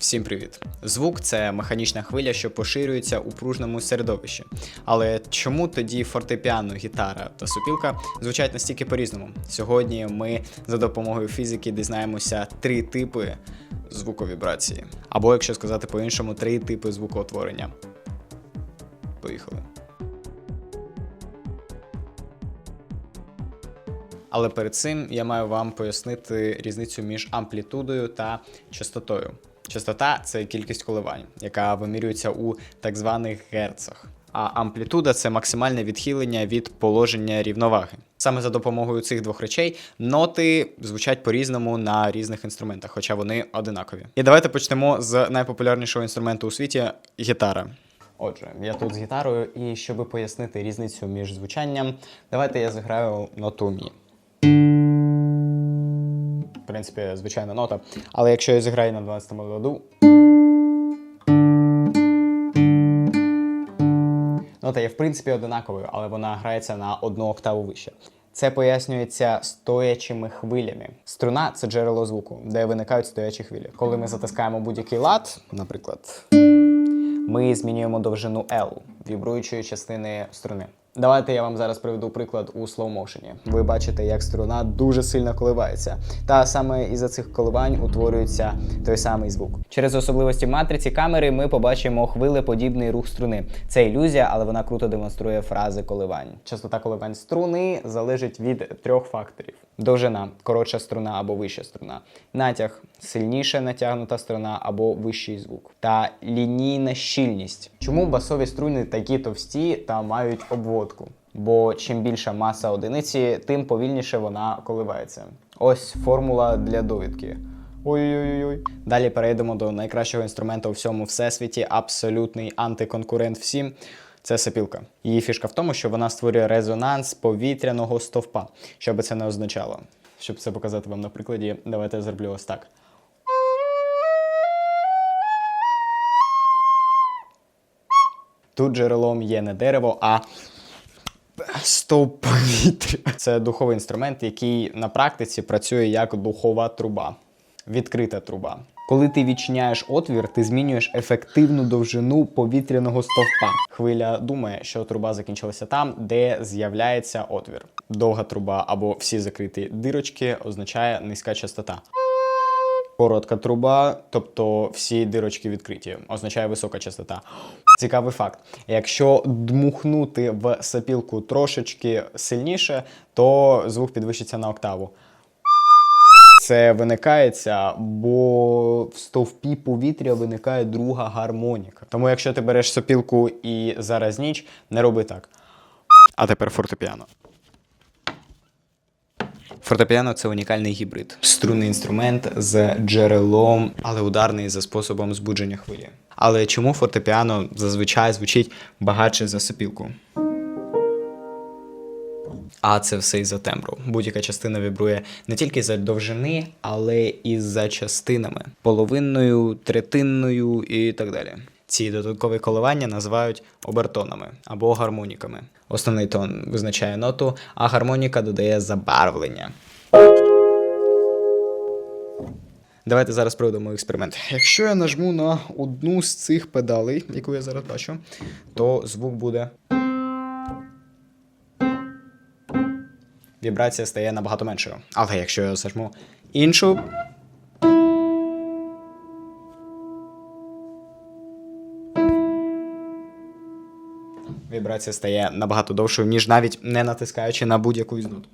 Всім привіт! Звук це механічна хвиля, що поширюється у пружному середовищі. Але чому тоді фортепіано, гітара та супілка звучать настільки по-різному? Сьогодні ми за допомогою фізики дізнаємося три типи звуковібрації. Або, якщо сказати по-іншому, три типи звукоутворення. Поїхали. Але перед цим я маю вам пояснити різницю між амплітудою та частотою. Частота це кількість коливань, яка вимірюється у так званих герцах. А амплітуда це максимальне відхилення від положення рівноваги. Саме за допомогою цих двох речей ноти звучать по-різному на різних інструментах, хоча вони одинакові. І давайте почнемо з найпопулярнішого інструменту у світі гітара. Отже, я тут з гітарою, і щоб пояснити різницю між звучанням, давайте я заграю ноту мі. Принципі, звичайна нота. Але якщо я зіграю на 12 му ладу. Нота є в принципі одинаковою, але вона грається на одну октаву вище. Це пояснюється стоячими хвилями. Струна це джерело звуку, де виникають стоячі хвилі. Коли ми затискаємо будь-який лад, наприклад, ми змінюємо довжину L, вібруючої частини струни. Давайте я вам зараз приведу приклад у слоумошені. Ви бачите, як струна дуже сильно коливається. Та саме із-за цих коливань утворюється той самий звук. Через особливості матриці камери ми побачимо хвилеподібний рух струни. Це ілюзія, але вона круто демонструє фрази коливань. Частота коливань струни залежить від трьох факторів: довжина, коротша струна або вища струна, натяг, сильніше натягнута струна або вищий звук, та лінійна щільність. Чому басові струни такі товсті та мають обводку? Бо чим більша маса одиниці, тим повільніше вона коливається. Ось формула для довідки. Ой-ой-ой. Далі перейдемо до найкращого інструменту у всьому всесвіті, абсолютний антиконкурент всім. Це сапілка. Її фішка в тому, що вона створює резонанс повітряного стовпа. Що би це не означало. Щоб це показати вам на прикладі, давайте я зроблю ось так. Тут джерелом є не дерево, а стовп повітря. Це духовий інструмент, який на практиці працює як духова труба, відкрита труба. Коли ти відчиняєш отвір, ти змінюєш ефективну довжину повітряного стовпа. Хвиля думає, що труба закінчилася там, де з'являється отвір. Довга труба або всі закриті дирочки означає низька частота. Коротка труба, тобто всі дирочки відкриті, означає висока частота. Цікавий факт: якщо дмухнути в сапілку трошечки сильніше, то звук підвищиться на октаву. Це виникається, бо в стовпі повітря виникає друга гармоніка. Тому якщо ти береш сопілку і зараз ніч, не роби так. А тепер фортепіано. Фортепіано це унікальний гібрид. Струнний інструмент з джерелом, але ударний за способом збудження хвилі. Але чому фортепіано зазвичай звучить багатше за сопілку? А це все із-за тембру. Будь-яка частина вібрує не тільки за довжини, але і за частинами половинною, третинною і так далі. Ці додаткові коливання називають обертонами або гармоніками. Основний тон визначає ноту, а гармоніка додає забарвлення. Давайте зараз проведемо експеримент. Якщо я нажму на одну з цих педалей, яку я зараз бачу, то звук буде. Вібрація стає набагато меншою. Але якщо я зажму іншу. Вібрація стає набагато довшою, ніж навіть не натискаючи на будь-яку із нот.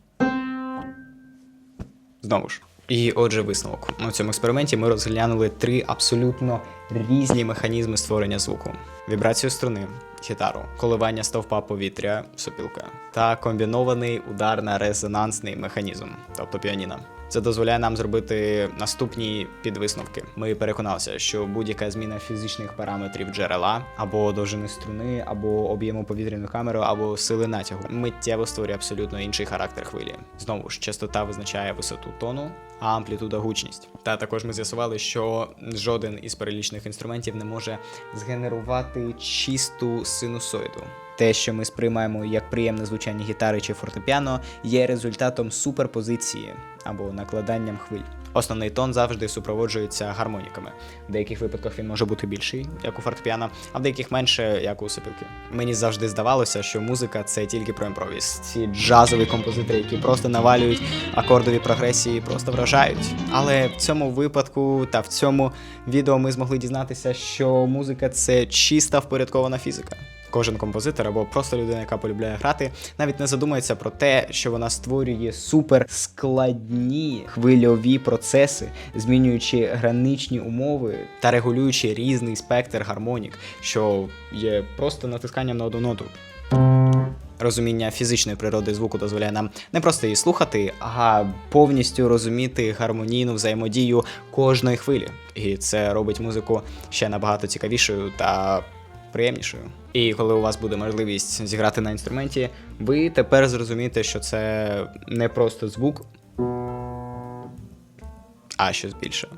Знову ж. І отже, висновок. У цьому експерименті ми розглянули три абсолютно різні механізми створення звуку: вібрацію струни, гітару, коливання стовпа повітря, сопілка, та комбінований ударно-резонансний механізм, тобто піаніно. Це дозволяє нам зробити наступні підвисновки. Ми переконалися, що будь-яка зміна фізичних параметрів джерела або довжини струни, або об'єму повітряної камери, або сили натягу миттєво створює абсолютно інший характер хвилі. Знову ж, частота визначає висоту тону, а амплітуда гучність. Та також ми з'ясували, що жоден із перелічних інструментів не може згенерувати чисту синусоїду. Те, що ми сприймаємо як приємне звучання гітари чи фортепіано, є результатом суперпозиції або накладанням хвиль. Основний тон завжди супроводжується гармоніками. В деяких випадках він може бути більший, як у фортепіано, а в деяких менше, як у сопілки. Мені завжди здавалося, що музика це тільки про імпровіз. Ці джазові композитори, які просто навалюють акордові прогресії, просто вражають. Але в цьому випадку та в цьому відео ми змогли дізнатися, що музика це чиста впорядкована фізика. Кожен композитор або просто людина, яка полюбляє грати, навіть не задумується про те, що вона створює супер складні хвильові процеси, змінюючи граничні умови та регулюючи різний спектр гармонік, що є просто натисканням на одну ноту. Розуміння фізичної природи звуку дозволяє нам не просто її слухати, а повністю розуміти гармонійну взаємодію кожної хвилі. І це робить музику ще набагато цікавішою та приємнішою. І коли у вас буде можливість зіграти на інструменті, ви тепер зрозумієте, що це не просто звук, а щось більше.